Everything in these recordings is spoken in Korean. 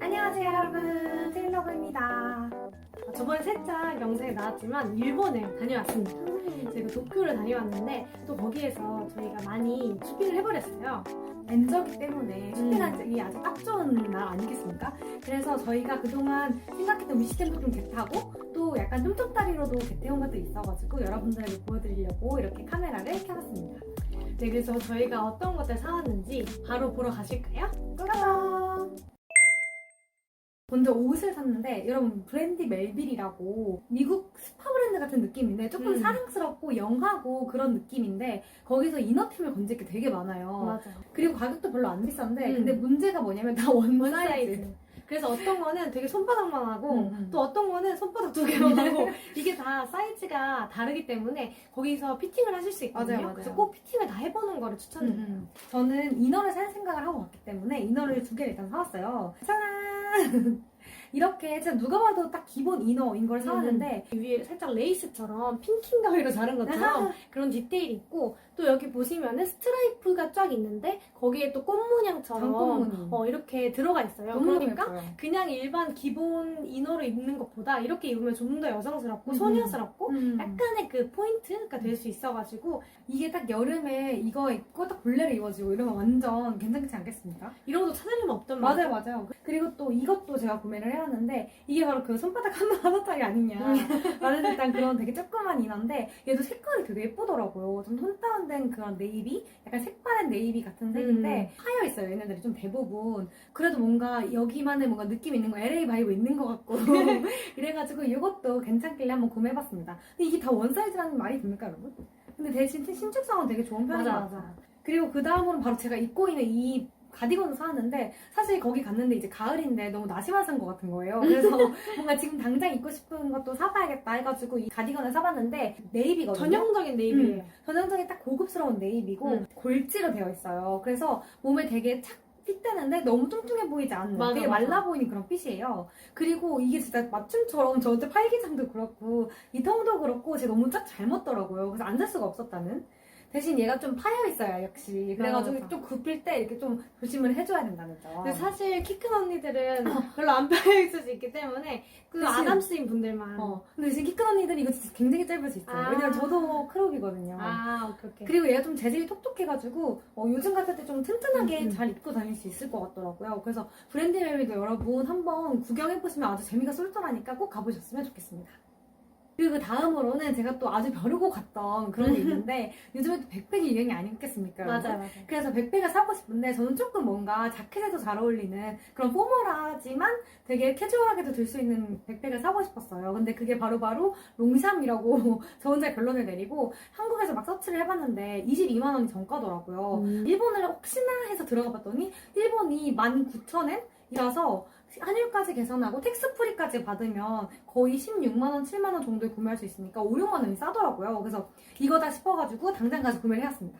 안녕하세요 여러분. 테일러브입니다. 저번에 살짝 영상에 나왔지만 일본을 다녀왔습니다. 저희가 도쿄를 다녀왔는데 또 거기에서 저희가 많이 쇼핑을 해버렸어요. 렌저기 때문에 쇼핑하기 아주 딱 좋은 날 아니겠습니까? 그래서 저희가 그동안 생각했던 위시템도 좀 개타고 또 약간 쫌쫌다리로도 개태운 것도 있어가지고 여러분들에게 보여드리려고 이렇게 카메라를 켜봤습니다 네 그래서 저희가 어떤 것들 사왔는지 바로 보러 가실까요? 짜잔! 먼저 옷을 샀는데 여러분 브랜디 멜빌이라고 미국 스파 브랜드 같은 느낌인데 조금 음. 사랑스럽고 영하고 그런 느낌인데 거기서 이너팀을 건질 게 되게 많아요. 맞아. 그리고 가격도 별로 안 비싼데 음. 근데 문제가 뭐냐면 다원원 사이즈. 그래서 어떤 거는 되게 손바닥만 하고 음, 음. 또 어떤 거는 손바닥 두 개만 하고 이게 다 사이즈가 다르기 때문에 거기서 피팅을 하실 수 있거든요. 맞아요, 맞아요. 그래서 꼭 피팅을 다 해보는 거를 추천드려요. 저는 이너를 살 생각을 하고 왔기 때문에 이너를 두 개를 일단 사왔어요. 짜란! 이렇게 진짜 누가 봐도 딱 기본 이너인 걸 사왔는데 위에 살짝 레이스처럼 핑킹 가위로 자른 것처럼 그런 디테일이 있고 또 여기 보시면은 스트라이프가 쫙 있는데 거기에 또꽃 모양처럼 장꽃무늬. 어, 이렇게 들어가 있어요. 그러니까 예뻐요. 그냥 일반 기본 이너를 입는 것보다 이렇게 입으면 좀 더 여성스럽고 음. 소녀스럽고 음. 약간의 그 포인트가 될 수 있어가지고 이게 딱 여름에 이거 입고 딱 볼레를 입어주고 이러면 완전 괜찮지 않겠습니까? 이런 것도 찾을 일 없단 맞아요, 말이야. 맞아요. 그리고 또 이것도 제가 구매를 해왔는데 이게 바로 그 손바닥 하나 하나짜리 아니냐. 나는 일단 그런 되게 조그만 이너인데 얘도 색깔이 되게 예쁘더라고요. 좀 톤 다운 된 그런 네이비, 약간 색바른 네이비 같은 색인데 하여 있어요. 얘네들이 좀 대부분. 그래도 뭔가 여기만의 뭔가 느낌 있는 거 LA 바이브 있는 것 같고 이래가지고 이것도 괜찮길래 한번 구매해봤습니다. 근데 이게 다 원사이즈라는 말이 됩니까, 여러분? 근데 대신 신축성은 되게 좋은 편인 맞아. 맞아. 그리고 그 다음으로 바로 제가 입고 있는 이 가디건을 사왔는데 사실 거기 갔는데 이제 가을인데 너무 나시만 산 것 같은 거예요. 그래서 뭔가 지금 당장 입고 싶은 것도 사봐야겠다 해가지고 이 가디건을 사봤는데 네이비거든요. 전형적인 네이비예요. 전형적인 딱 고급스러운 네이비고 음. 골지로 되어 있어요. 그래서 몸에 되게 착 핏되는데 너무 뚱뚱해 보이지 않는 맞아, 되게 맞아. 말라 보이는 그런 핏이에요. 그리고 이게 진짜 맞춤처럼 저한테 팔기장도 그렇고 이 통도 그렇고 제가 너무 딱잘 맞더라고요. 그래서 안살 수가 없었다는. 대신 얘가 좀 파여 있어요, 역시. 그래가지고 맞아. 좀 굽힐 때 이렇게 좀 조심을 해줘야 된다는 점. 근데 사실 키 큰 언니들은 별로 안 빠져 있을 수 있기 때문에 그 그치. 아담스인 분들만. 어. 근데 지금 키 큰 언니들이 이거 진짜 굉장히 짧을 수 있어요. 아. 왜냐면 저도 크롭이거든요. 아, 오케이, 오케이. 그리고 얘가 좀 재질이 톡톡해가지고 어, 요즘 같을 때좀 튼튼하게 음, 음. 잘 입고 다닐 수 있을 것 같더라고요. 그래서 브랜드 멜미도 여러분 한번 구경해보시면 아주 재미가 쏠쏠하니까 꼭 가보셨으면 좋겠습니다. 그리고 그 다음으로는 제가 또 아주 벼르고 갔던 그런 게 있는데 요즘에 또 백팩이 유행이 아니겠습니까? 여러분? 맞아요, 맞아요. 그래서 백팩을 사고 싶은데 저는 조금 뭔가 자켓에도 잘 어울리는 그런 포멀하지만 되게 캐주얼하게도 들 수 있는 백팩을 사고 싶었어요. 근데 그게 바로바로 롱샴이라고 저 혼자 결론을 내리고 한국에서 막 서치를 해봤는데 22만 원이 정가더라고요. 음. 일본을 혹시나 해서 들어가 봤더니 일본이 19,000엔 이라서 환율까지 계산하고 텍스 프리까지 받으면 거의 16만 원, 7만 원 정도에 구매할 수 있으니까 5, 6만 원이 싸더라고요. 그래서 이거다 싶어가지고 당장 가서 구매를 해왔습니다.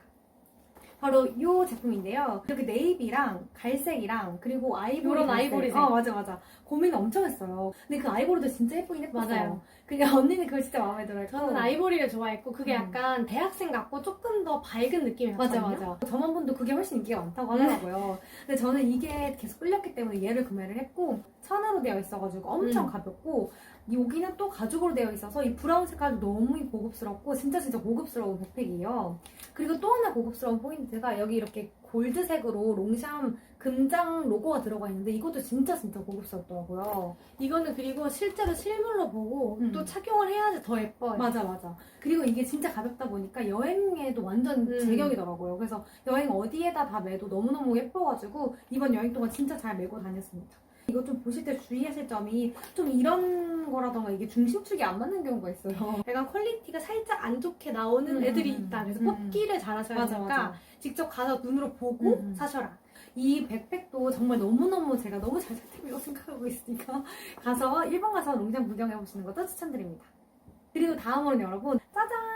바로 이 제품인데요. 이렇게 네이비랑 갈색이랑 그리고 아이보리 요런 갈색. 아이보리색. 어 맞아 맞아. 고민 엄청 했어요. 근데 그 아이보리도 진짜 예쁘긴 예뻤어요. 맞아요. 그냥 언니는 그걸 진짜 마음에 들어요. 저는 아이보리를 좋아했고 그게 음. 약간 대학생 같고 조금 더 밝은 느낌이었거든요. 맞아 맞아. 저만 분도 그게 훨씬 인기가 많다고 하더라고요. 근데 저는 이게 계속 끌렸기 때문에 얘를 구매를 했고 천으로 되어 있어가지고 엄청 음. 가볍고 여기는 또 가죽으로 되어 있어서 이 브라운 색깔도 너무 고급스럽고 진짜 진짜 고급스러운 백팩이에요. 그리고 또 하나 고급스러운 포인트가 여기 이렇게 골드색으로 롱샴 금장 로고가 들어가 있는데 이것도 진짜 진짜 고급스럽더라고요. 이거는 그리고 실제로 실물로 보고 음. 또 착용을 해야지 더 예뻐요. 맞아 맞아. 그리고 이게 진짜 가볍다 보니까 여행에도 완전 음. 제격이더라고요. 그래서 여행 어디에다 다 매도 너무너무 예뻐가지고 이번 여행 동안 진짜 잘 메고 다녔습니다. 이거 좀 보실 때 주의하실 점이 좀 이런 거라던가 이게 중심축이 안 맞는 경우가 있어요. 약간 퀄리티가 살짝 안 좋게 나오는 음, 애들이 음, 있다. 그래서 음, 뽑기를 잘하셔야 맞아 되니까 맞아. 직접 가서 눈으로 보고 음, 음. 사셔라. 이 백팩도 정말 너무너무 제가 너무 잘 샀다고 생각하고 있으니까 가서 일본 가서 농장 구경해 보시는 것도 추천드립니다. 그리고 다음으로는 여러분 짜잔 이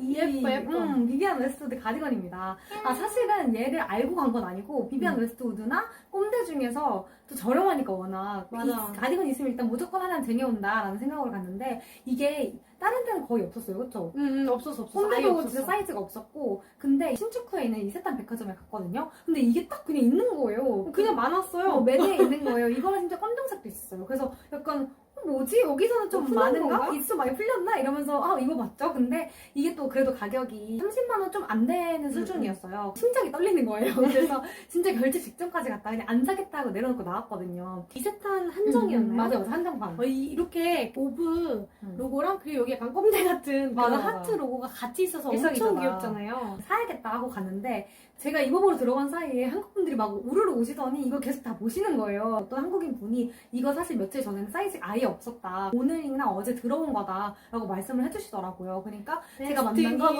예뻐, 예뻐. 음, 비비안 웨스트우드 가디건입니다. 아 사실은 얘를 알고 간 건 아니고 비비안 음. 웨스트우드나 꼼대 중에서 또 저렴하니까 워낙 맞아. 이 가디건 있으면 일단 무조건 하나는 쟁여온다라는 생각으로 갔는데 이게 다른 데는 거의 없었어요, 그렇죠? 음, 음, 없었어, 없었어. 아예 홈대도 없었어. 진짜 사이즈가 없었고 근데 신축구에 있는 이세탄 백화점에 갔거든요. 근데 이게 딱 그냥 있는 거예요. 그냥 많았어요. 어, 매대에 있는 거예요. 이거는 진짜 검정색도 있었어요. 그래서 약간 어, 뭐지? 여기서는 좀 어, 많은가? 입수 많이 풀렸나? 이러면서 아 이거 맞죠? 근데 이게 또 그래도 가격이 30만 원 좀 안 되는 음, 수준이었어요. 심장이 떨리는 거예요. 그래서 진짜 결제 직전까지 갔다 그냥 안 사겠다고 내려놓고 나왔거든요. 이세탄 한정이었나요? 음, 맞아요. 맞아요. 한정판. 어, 이- 이렇게 오브 음. 로고랑 그리고 여기 약간 껌대 같은 맞아, 맞아. 하트 로고가 같이 있어서 일석이조다. 엄청 귀엽잖아요. 사야겠다 하고 갔는데 제가 입어보러 들어간 사이에 한국 분들이 막 우르르 오시더니 이거 계속 다 보시는 거예요. 어떤 한국인 분이 이거 사실 며칠 전에는 사이즈가 아예 없었다. 오늘이나 어제 들어온 거다라고 말씀을 해주시더라고요. 그러니까 제가 만난 거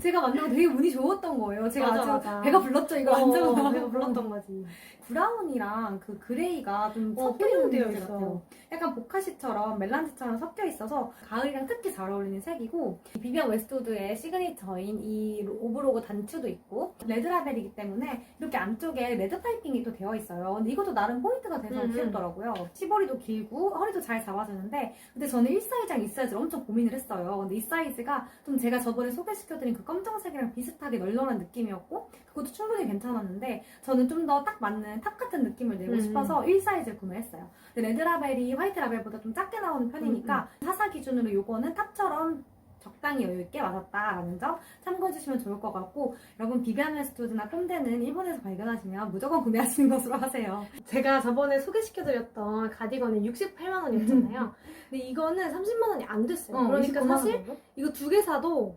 제가 만난 거 되게 운이 좋았던 거예요. 제가 맞아, 아주 맞아. 배가 불렀죠 이거 완전 어, 내가 불렀던 거지. 브라운이랑 그 그레이가 좀 어, 섞여 있는 색 있어. 같아요. 약간 보카시처럼 멜란지처럼 섞여 있어서 가을이랑 특히 잘 어울리는 색이고 비비안 웨스트우드의 시그니처인 이 오브로그 단추도 있고 레드라벨이기 때문에 이렇게 안쪽에 레드 파이핑이 또 되어 있어요. 근데 이것도 나름 포인트가 돼서 음. 귀엽더라고요. 시보리도 길고 허리도 잘 잡아주는데 근데 저는 1 사이즈랑 2 사이즈를 엄청 고민을 했어요. 근데 이 사이즈가 좀 제가 저번에 소개시켜드린 그 검정색이랑 비슷하게 널널한 느낌이었고 그것도 충분히 괜찮았는데 저는 좀 더 딱 맞는 탑 같은 느낌을 내고 음. 싶어서 1 사이즈를 구매했어요. 근데 레드 라벨이 화이트 라벨보다 좀 작게 나오는 편이니까 음, 사사 기준으로 요거는 탑처럼 적당히 여유있게 맞았다라는 점 참고해주시면 좋을 것 같고 여러분 비비안 웨스트우드나 꼼데는 일본에서 발견하시면 무조건 구매하시는 것으로 하세요. 제가 저번에 소개시켜드렸던 가디건이 68만 원이었잖아요. 근데 이거는 30만 원이 안 됐어요. 그러니까 29만 원 사실 정도? 이거 두 개 사도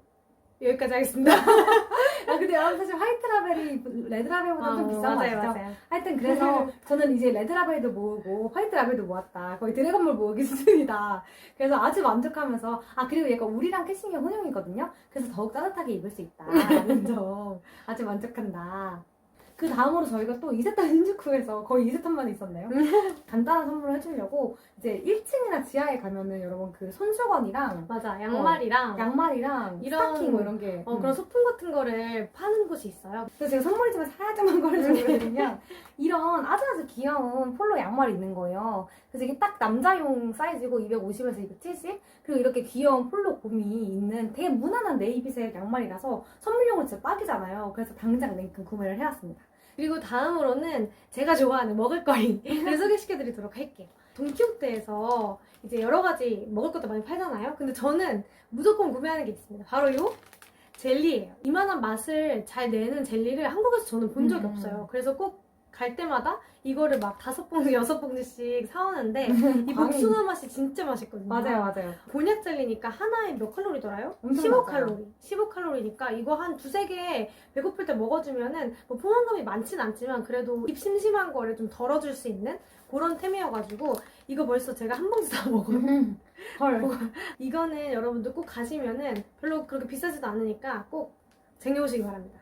여기까지 하겠습니다. 아 근데 여러분 사실 화이트 라벨이 레드 라벨보다 좀 비싼 거 어, 맞아요? 맞아요. 하여튼 그래서 저는 이제 레드 라벨도 모으고 화이트 라벨도 모았다. 거의 드래곤볼 모으기 수준이다. 그래서 아주 만족하면서 아 그리고 얘가 우리랑 캐싱이 혼용이거든요. 그래서 더욱 따뜻하게 입을 수 있다 라는 점 아주 만족한다. 그 다음으로 저희가 또 이세탄 신주쿠에서 거의 이세탄만 있었네요. 간단한 선물을 해주려고 이제 1층이나 지하에 가면은 여러분 그 손수건이랑 맞아, 양말이랑 양말이랑 이런- 스타킹 뭐 이런 게 어, 음. 그런 소품 같은 거를 파는 곳이 있어요. 그래서 제가 선물이지만 사야지만 거를 준비해드리면 이런 아주 아주 귀여운 폴로 양말이 있는 거예요. 그래서 이게 딱 남자용 사이즈고 250에서 270 그리고 이렇게 귀여운 폴로 곰이 있는 되게 무난한 네이비색 양말이라서 선물용으로 진짜 딱이잖아요. 그래서 당장 랭크 구매를 해왔습니다. 그리고 다음으로는 제가 좋아하는 먹을거리를 소개시켜드리도록 할게요. 돈키호테에서 이제 여러 가지 먹을 것도 많이 팔잖아요. 근데 저는 무조건 구매하는 게 있습니다. 바로 요 젤리예요. 이만한 맛을 잘 내는 젤리를 한국에서 저는 본 적이 음. 없어요. 그래서 꼭 갈 때마다 이거를 막 다섯 봉지, 여섯 봉지씩 사오는데 이 복숭아 맛이 진짜 맛있거든요. 맞아요. 곤약 젤리니까 하나에 몇 칼로리더라요? 엄청 15칼로리. 15칼로리니까 이거 한 두세 개 배고플 때 먹어주면은 뭐 포만감이 많진 않지만 그래도 입 심심한 거를 좀 덜어줄 수 있는 그런 템이어가지고 이거 벌써 제가 한 봉지 다 먹어요. 헐. 이거는 여러분들 꼭 가시면은 별로 그렇게 비싸지도 않으니까 꼭 쟁여오시기 바랍니다.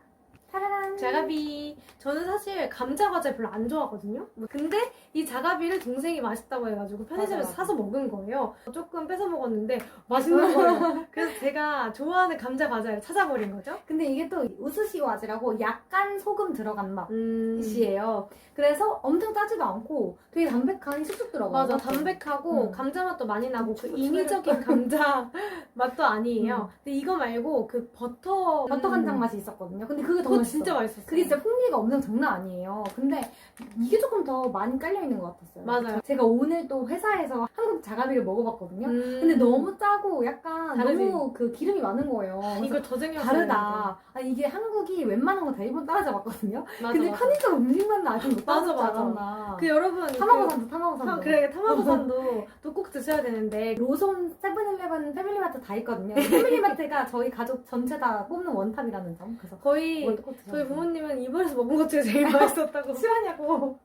타라란. 자가비. 저는 사실 감자 과자 별로 안 좋아하거든요. 근데 이 자가비를 동생이 맛있다고 해가지고 편의점에서 맞아, 맞아. 사서 먹은 거예요. 조금 뺏어 먹었는데 맛있는 거예요. 그래서 제가 좋아하는 감자 과자를 찾아버린 거죠. 근데 이게 또 우스시와즈라고 약간 소금 들어간 맛. 음. 이에요. 그래서 엄청 짜지도 않고 되게 담백하니 쑥쑥 들어가요. 맞아 담백하고 음. 감자 맛도 많이 나고 그 추- 인위적인 감자 맛도 아니에요. 근데 이거 말고 그 버터 버터 음. 간장 맛이 있었거든요. 근데 그게 더 그거 맛있어. 진짜 맛있었어요. 그게 진짜 풍미가 엄청 장난 아니에요. 근데 이게 조금 더 많이 깔려 있는 것 같았어요. 맞아요. 제가 오늘 또 회사에서 한국 자가비를 먹어봤거든요. 음. 근데 너무 짜고 약간 다르지? 너무 그 기름이 많은 거예요. 더 쟁여 다르다. 아, 이게 한국이 웬만한 거 다 일본 따라잡았거든요. 맞아, 근데 맞아. 편의점 음식만 아직 못 맞아. 않았나. 그 여러분 타마고산도 그, 타마고산도. 타- 그래 타마고산도 또 꼭 드셔야 되는데 로손, 세븐일레븐, 패밀리마트 다 있거든요. 패밀리마트가 저희 가족 전체 다 뽑는 원탑이라는 점. 그래서 거의 저희. 부모님은 이번에서 먹은 것 중에 제일 맛있었다고 싫어하냐고.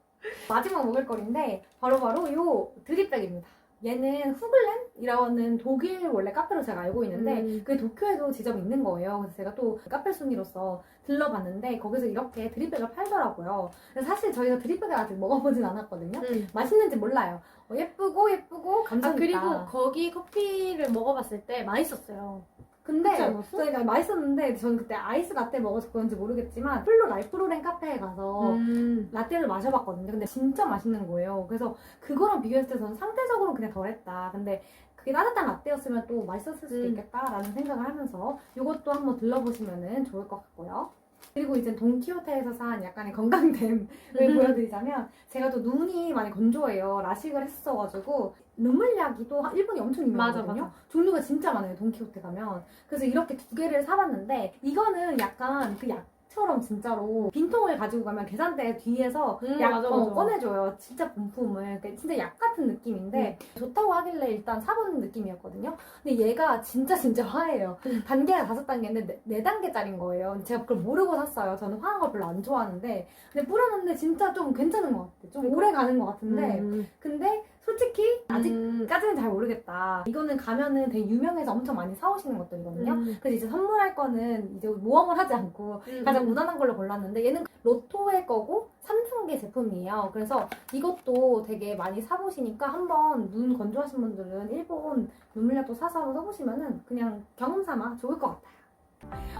마지막 먹을 거리인데 바로바로 요 드립백입니다. 얘는 후글렌이라는 독일 원래 카페로 제가 알고 있는데 음. 그게 도쿄에도 지점이 있는 거예요. 그래서 제가 또 카페 순위로서 들러봤는데 거기서 이렇게 드립백을 팔더라고요. 사실 저희가 드립백을 아직 먹어보진 않았거든요. 음. 맛있는지 몰라요. 어, 예쁘고 예쁘고 아 감성 그리고 있다. 거기 커피를 먹어봤을 때 맛있었어요. 근데 그렇지 않았어? 저희가 맛있었는데 저는 그때 아이스 라떼 먹어서 그런지 모르겠지만 플로 라이프로렌 카페에 가서 음. 라떼를 마셔봤거든요. 근데 진짜 맛있는 거예요. 그래서 그거랑 비교했을 때 저는 상대적으로 그냥 덜했다. 근데 그게 따뜻한 라떼였으면 또 맛있었을 수도 음. 있겠다라는 생각을 하면서 이것도 한번 들러보시면 좋을 것 같고요. 그리고 이제 돈키호테에서 산 약간의 건강템을 음. 보여드리자면 제가 또 눈이 많이 건조해요. 라식을 했어가지고 눈물 약이 또 일본이 엄청 유명하거든요. 맞아, 맞아. 종류가 진짜 많아요. 돈키호테 가면. 그래서 이렇게 두 개를 사봤는데 이거는 약간 그 약 처럼 진짜로 빈통을 가지고 가면 계산대 뒤에서 음, 약 맞아, 어, 맞아. 꺼내줘요. 진짜 본품을. 그러니까 진짜 약 같은 느낌인데 좋다고 하길래 일단 사보는 느낌이었거든요. 근데 얘가 진짜 진짜 화해요. 음. 단계가 다섯 단계인데 네, 네 단계짜리인 거예요. 제가 그걸 모르고 샀어요. 저는 화한 걸 별로 안 좋아하는데 근데 뿌렸는데 진짜 좀 괜찮은 것 같아. 좀 오래 가는 것 같은데 음. 근데 솔직히 아직 음. 까지는 잘 모르겠다. 이거는 가면은 되게 유명해서 엄청 많이 사오시는 것들이거든요. 음. 그래서 이제 선물할 거는 이제 모험을 하지 않고 음. 가장 무난한 걸로 골랐는데 얘는 로토의 거고 삼성계 제품이에요. 그래서 이것도 되게 많이 사보시니까 한번 눈 건조하신 분들은 일본 눈물약도 사서 한번 써보시면은 그냥 경험 삼아 좋을 것 같아요.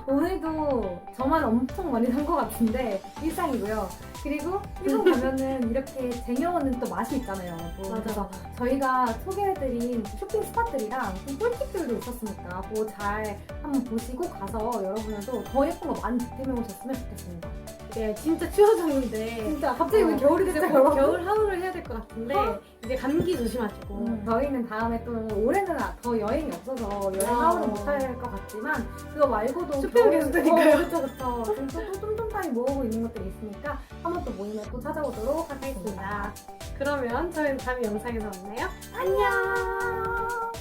오늘도 저만 엄청 많이 산 것 같은데 일상이고요. 그리고 일본 가면은 이렇게 쟁여오는 또 맛이 있잖아요. 여러분. 맞아. 그래서 저희가 소개해드린 쇼핑 스팟들이랑 좀 꿀팁들도 있었으니까 그거 잘 한번 보시고 가서 여러분들도 더 예쁜 거 많이 득템해 오셨으면 좋겠습니다. 네, 진짜 추워졌는데 진짜 갑자기 왜 겨울이 이제 됐죠, 곧 여러분? 겨울 하울을 해야 될 것 같은데 어? 이제 감기 조심하시고 음, 저희는 다음에 또 올해는 아- 더 여행이 없어서 여행 아. 하울은 못할 것 같지만 그거 말고 도 쇼핑 겨울- 계속되니까요. 어, 그쵸 그쵸 지금 또 똠똠따니 모으고 있는 것들이 있으니까 한 번 또 모임에 또 찾아오도록 하겠습니다. 그러면 저희는 다음 영상에서 만나요. 안녕.